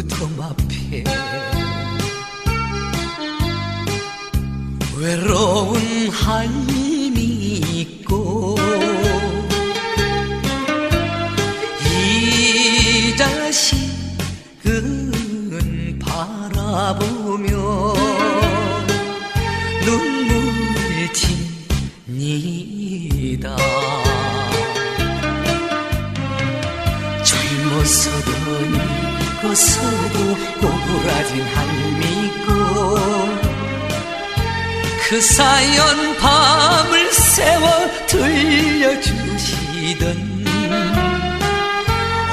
무덤 앞에 외로운 한이 있고 이 자식은 바라보며 눈물 짓니다. 젊었어던 것은 라진 한미꽃 그 사연 밤을 새워 들려주시던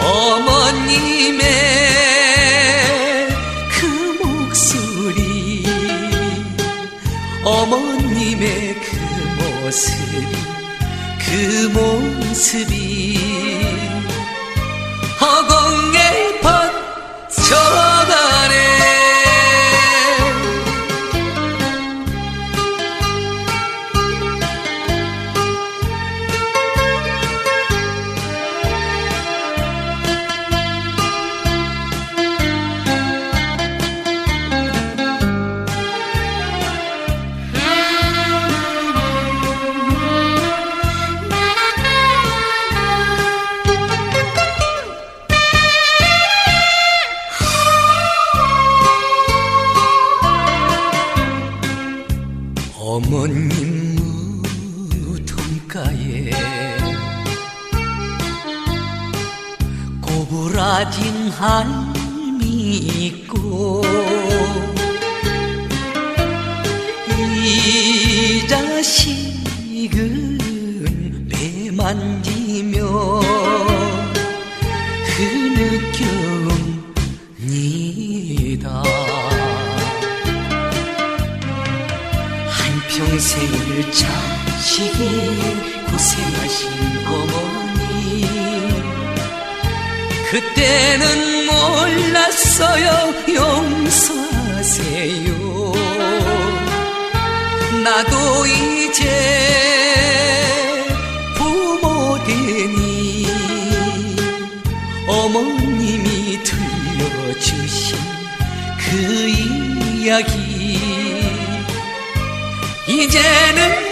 어머님의 그 목소리 어머님의 그 모습이 그 모습이 어머님 무덤가에 고부라진 할미 있고 이 자식은 내 만지 평생을 자식이 고생하신 어머니. 그때는 몰랐어요. 용서하세요. 나도 이제 부모 되니 어머님이 들려주신 그 이야기 ജനം